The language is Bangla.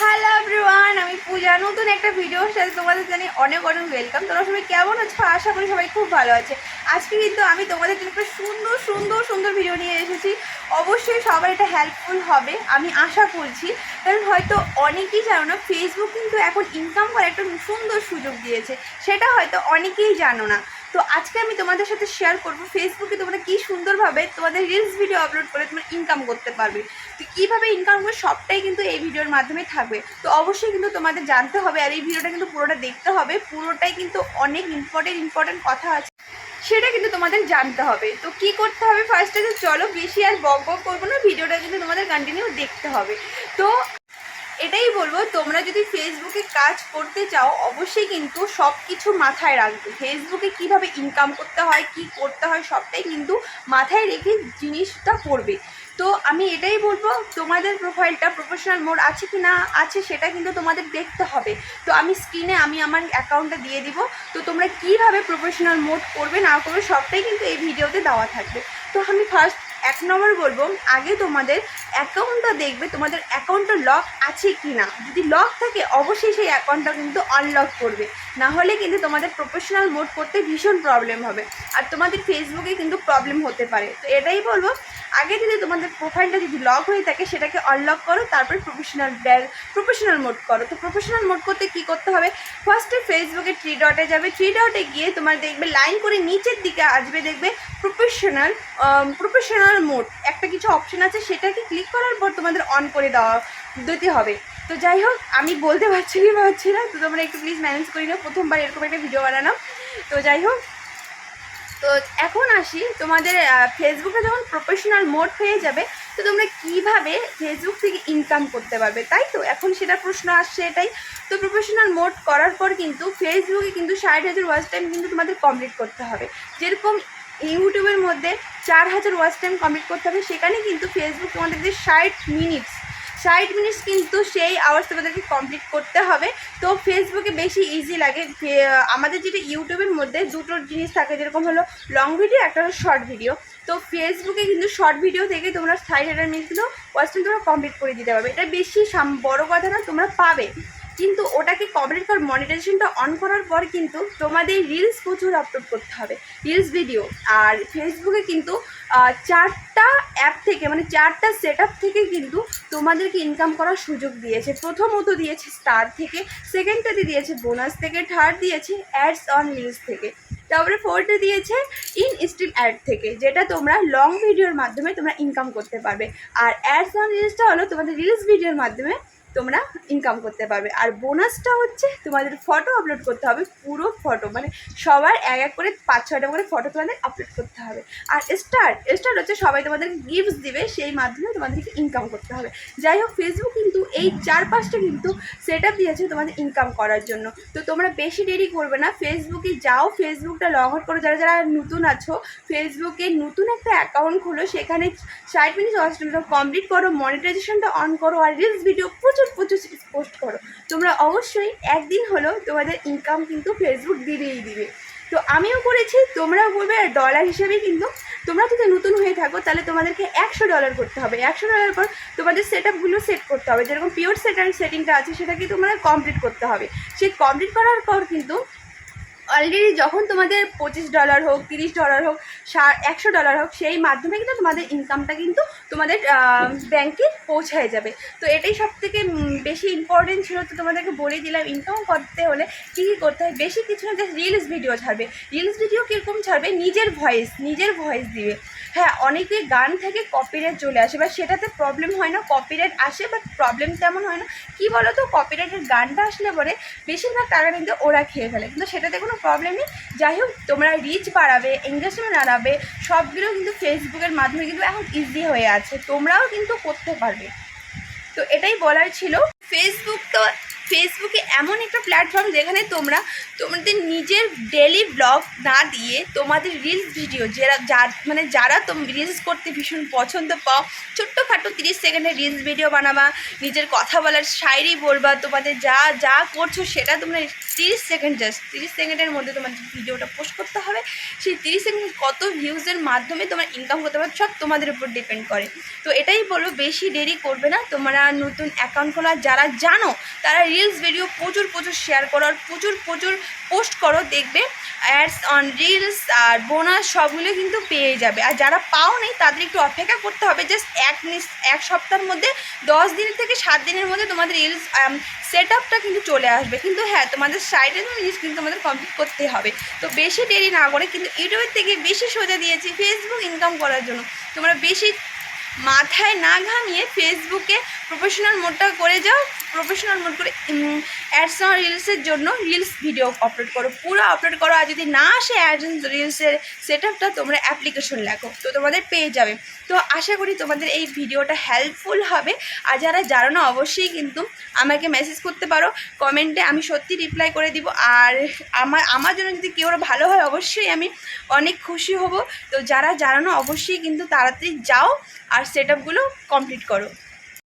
হ্যালো এভরিওয়ান আমি পূজা। নতুন একটা ভিডিওর সাথে তোমাদের জানি অনেক অনেক ওয়েলকাম তোমরা সবাই কেমন আছো? আশা করি সবাই খুব ভালো আছে। আজকে কিন্তু আমি তোমাদের জন্য একটা সুন্দর সুন্দর সুন্দর ভিডিও নিয়ে এসেছি। অবশ্যই সবার এটা হেল্পফুল হবে, আমি আশা করছি। কারণ হয়তো অনেকেই জানো না ফেসবুক কিন্তু এখন ইনকাম করার একটা সুন্দর সুযোগ দিয়েছে। সেটা হয়তো অনেকেই জানো না। তো আজকে আমি তোমাদের সাথে শেয়ার করব ফেসবুকে তোমরা কি সুন্দরভাবে তোমাদের রিলস ভিডিও আপলোড করে তোমরা ইনকাম করতে পারবে। তো কীভাবে ইনকাম করবে সবটাই কিন্তু এই ভিডিওর মাধ্যমে থাকবে। তো অবশ্যই কিন্তু তোমাদের জানতে হবে আর এই ভিডিওটা কিন্তু পুরোটা দেখতে হবে। পুরোটাই কিন্তু অনেক ইম্পর্টেন্ট ইম্পর্টেন্ট কথা আছে। সেটা কিন্তু তোমাদের জানতে হবে। তো কি করতে হবে? ফার্স্টে যে চলো বেশি আর বক বক করব না ভিডিওটা কিন্তু তোমাদের কন্টিনিউ দেখতে হবে। তো এটাই বলব, তোমরা যদি ফেসবুকে কাজ করতে চাও, অবশ্যই কিন্তু সব কিছু মাথায় রাখবে। ফেসবুকে কীভাবে ইনকাম করতে হয়, কি করতে হয়, সবটাই কিন্তু মাথায় রেখে জিনিসটা করবে। তো আমি এটাই বলব, তোমাদের প্রোফাইলটা প্রফেশনাল মোড আছে কি না আছে সেটা কিন্তু তোমাদের দেখতে হবে। তো আমি স্ক্রিনে আমি আমার অ্যাকাউন্টটা দিয়ে দিব। তো তোমরা কীভাবে প্রফেশনাল মোড করবে না করবে সবটাই কিন্তু এই ভিডিওতে দেওয়া থাকবে। তো আমি ফার্স্ট এক নম্বর বলব, আগে তোমাদের অ্যাকাউন্টটা দেখবে তোমাদের অ্যাকাউন্টটা লক আছে কি না যদি লক থাকে, অবশ্যই সেই অ্যাকাউন্টটা কিন্তু আনলক করবে। না হলে কিন্তু তোমাদের প্রফেশনাল মোড করতে ভীষণ প্রবলেম হবে। আর তোমাদের ফেসবুকে কিন্তু প্রবলেম হতে পারে। তো এটাই বলব, আগে যদি তোমাদের প্রোফাইলটা যদি লক হয়ে থাকে, সেটাকে আনলক করো, তারপরে প্রফেশনাল ব্যাগ প্রফেশনাল মোড করো। তো প্রফেশনাল মোড করতে কি করতে হবে? ফার্স্টে ফেসবুকে থ্রি ডটে যাবে। থ্রি ডটে গিয়ে তোমার দেখবে লাইন করে নিচের দিকে আসবে, দেখবে প্রফেশনাল প্রফেশনাল মোড একটা কিছু অপশন আছে, সেটাকে ক্লিক করার পর তোমাদের অন করে দেওয়া, দিতে হবে। তো যাই হোক, আমি বলতে পারছি কি পারছি না, তো তোমরা একটু প্লিজ ম্যানেজ করি না প্রথমবার এরকম একটা ভিডিও বানানো তো যাই হোক, তো এখন আসি তোমাদের ফেসবুকে যখন প্রফেশনাল মোড হয়ে যাবে, তো তোমরা কীভাবে ফেসবুক থেকে ইনকাম করতে পারবে, তাই তো? এখন সেটা প্রশ্ন আসছে এটাই। তো প্রফেশনাল মোড করার পর কিন্তু ফেসবুকে কিন্তু ষাট হাজার ওয়াচ টাইম কিন্তু তোমাদের কমপ্লিট করতে হবে। যেরকম ইউটিউবের মধ্যে চার হাজার ওয়াচ টাইম কমপ্লিট করতে হবে, সেখানে কিন্তু ফেসবুক তোমাদের যে ষাট মিনিটস ষাট মিনিট কিন্তু সেই আওয়ার্স তোমাদেরকে কমপ্লিট করতে হবে। তো ফেসবুকে বেশি ইজি লাগে। আমাদের যেটা ইউটিউবের মধ্যে দুটো জিনিস থাকে, যেরকম হলো লং ভিডিও একটা হলো শর্ট ভিডিও তো ফেসবুকে কিন্তু শর্ট ভিডিও থেকে তোমরা ষাট হাজার মিনিট কিন্তু তোমরা কমপ্লিট করে দিতে পারবে। এটা বেশি বড় কথা না, তোমরা পাবে। কিন্তু ওটাকে কর মনিটাইজেশনটা অন করার পর কিন্তু তোমাদের রিলস প্রচুর আপলোড করতে হবে। রিলস ভিডিও আর ফেসবুকে কিন্তু চারটা অ্যাপ থেকে মানে চারটা সেট থেকে কিন্তু তোমাদেরকে ইনকাম করার সুযোগ দিয়েছে। প্রথমত দিয়েছে স্টার থেকে সেকেন্ডটাতে দিয়েছে বোনাস থেকে থার্ড দিয়েছে অ্যাডস অন রিলস থেকে। তারপরে ফোর্থে দিয়েছে ইন স্ট্রিম অ্যাড থেকে, যেটা তোমরা লং ভিডিওর মাধ্যমে তোমরা ইনকাম করতে পারবে। আর অ্যাডস অন রিলসটা হলো তোমাদের রিলস ভিডিওর মাধ্যমে তোমরা ইনকাম করতে পারবে। আর বোনাসটা হচ্ছে তোমাদের ফটো আপলোড করতে হবে, পুরো ফটো মানে সবার এক এক করে পাঁচ ছয়টা করে ফটো তোমাদের আপলোড করতে হবে। আর স্টার স্টার হচ্ছে সবাই তোমাদের গিফটস দিবে, সেই মাধ্যমে তোমাদেরকে ইনকাম করতে হবে। যাই হোক ফেসবুক কিন্তু এই চার পাঁচটা কিন্তু সেট আপ দিয়েছে তোমাদের ইনকাম করার জন্য। তো তোমরা বেশি দেরি করবে না ফেসবুকে যাও ফেসবুকটা লগ আউট করো। যারা যারা নতুন আছো ফেসবুকে নতুন একটা অ্যাকাউন্ট খোলো, সেখানে ষাট মিনিট কমপ্লিট করো মনিটাইজেশনটা অন করো, আর রিলস ভিডিও প্রচুর প্রচুর পোস্ট করো। তোমরা অবশ্যই একদিন হলো তোমাদের ইনকাম কিন্তু ফেসবুক দিবেই দিবে। তো আমিও করেছি, তোমরাও করবে, আর ডলার হিসেবে কিন্তু তোমরা যদি নতুন হয়ে থাকো, তাহলে তোমাদেরকে একশো ডলার করতে হবে। একশো ডলার পর তোমাদের সেট আপগুলো সেট করতে হবে। যেরকম পিওর সেট অ্যান্ড সেটিংটা আছে, সেটাকে তোমরা কমপ্লিট করতে হবে। সেই কমপ্লিট করার পর কিন্তু অলরেডি যখন তোমাদের পঁচিশ ডলার হোক, তিরিশ ডলার হোক একশো ডলার হোক, সেই মাধ্যমে কিন্তু তোমাদের ইনকামটা কিন্তু তোমাদের ব্যাংকে পৌঁছায় যাবে। তো এটাই সব থেকে বেশি ইম্পর্টেন্ট ছিল। তো তোমাদেরকে বলে দিলাম ইনকাম করতে হলে কী কী করতে হয়? বেশি কিছু না জাস্ট রিলস ভিডিও ছাড়বে। রিলস ভিডিও কীরকম ছাড়বে? নিজের ভয়েস নিজের ভয়েস দিবে। হ্যাঁ অনেকে গান থেকে কপিরাইট চলে আসে বা সেটাতে প্রবলেম হয় না কপিরাইট আসে বাট প্রবলেম তেমন হয় না। কী বলো তো কপিরাইটের গানটা আসলে পরে বেশিরভাগ টাকা কিন্তু ওরা খেয়ে ফেলে, কিন্তু সেটাতে কোনো প্রবলেম নেই। যাই হোক, তোমরা রিচ বাড়াবে এঙ্গেজমেন্ট বাড়াবে, সবগুলো কিন্তু ফেসবুকের মাধ্যমে কিন্তু এখন ইজি হয়ে আছে, তোমরাও কিন্তু করতে পারবে। তো এটাই বলার ছিল। ফেসবুক তো ফেসবুকে এমন একটা প্ল্যাটফর্ম যেখানে তোমরা তোমাদের নিজের ডেলি ব্লগ না দিয়ে তোমাদের রিলস ভিডিও যারা, যার মানে যারা তোম রিলস করতে ভীষণ পছন্দ পাও, ছোট্টখাটো তিরিশ সেকেন্ডের রিলস ভিডিও বানাবা, নিজের কথা বলার শায়রি বলবা, তোমাদের যা যা করছ সেটা তোমরা তিরিশ সেকেন্ড জাস্ট তিরিশ সেকেন্ডের মধ্যে তোমাদের ভিডিওটা পোস্ট করতে হবে। সেই তিরিশ সেকেন্ড কত ভিউজের মাধ্যমে তোমার ইনকাম করতে পারবে সব তোমাদের উপর ডিপেন্ড করে। তো এটাই বলব, বেশি দেরি করবে না। তোমরা নতুন অ্যাকাউন্ট খোলা যারা জানো, তারা রিলস ভিডিও প্রচুর প্রচুর শেয়ার করো আর প্রচুর প্রচুর পোস্ট করো, দেখবে অ্যাডস অন রিলস আর বোনাস সবগুলো কিন্তু পেয়ে যাবে। আর যারা পাও নেই, তাদের একটু অপেক্ষা করতে হবে জাস্ট এক মিস এক সপ্তাহের মধ্যে, দশ দিন থেকে সাত দিনের মধ্যে তোমাদের রিলস সেট আপটা কিন্তু চলে আসবে। কিন্তু হ্যাঁ তোমাদের সাইডে রিলস কিন্তু তোমাদের কমপ্লিট করতে হবে। তো বেশি দেরি না করে, কিন্তু ইউটিউবের থেকে বেশি সোজা দিয়েছি ফেসবুক ইনকাম করার জন্য। তোমরা বেশি মাথায় না ঘামিয়ে ফেসবুকে প্রফেশনাল মোডটা করে যাও। প্রফেশনাল মোড করে অ্যাডস রিলসের জন্য রিলস ভিডিও আপলোড করো। পুরো আপলোড করো আর যদি না আসে অ্যাডস রিলসের সেট আপটা তোমরা অ্যাপ্লিকেশন লেখো। তো তোমাদের পেয়ে যাবে। তো আশা করি তোমাদের এই ভিডিওটা হেল্পফুল হবে। আর যারা জানো না অবশ্যই কিন্তু আমাকে মেসেজ করতে পারো। কমেন্টে আমি সত্যি রিপ্লাই করে দিব। আর আমার আমার জন্য যদি কেউ ভালো হয়, অবশ্যই আমি অনেক খুশি হব। তো যারা জানো না অবশ্যই কিন্তু তাড়াতাড়ি যাও। আর সেট আপগুলো কমপ্লিট করো।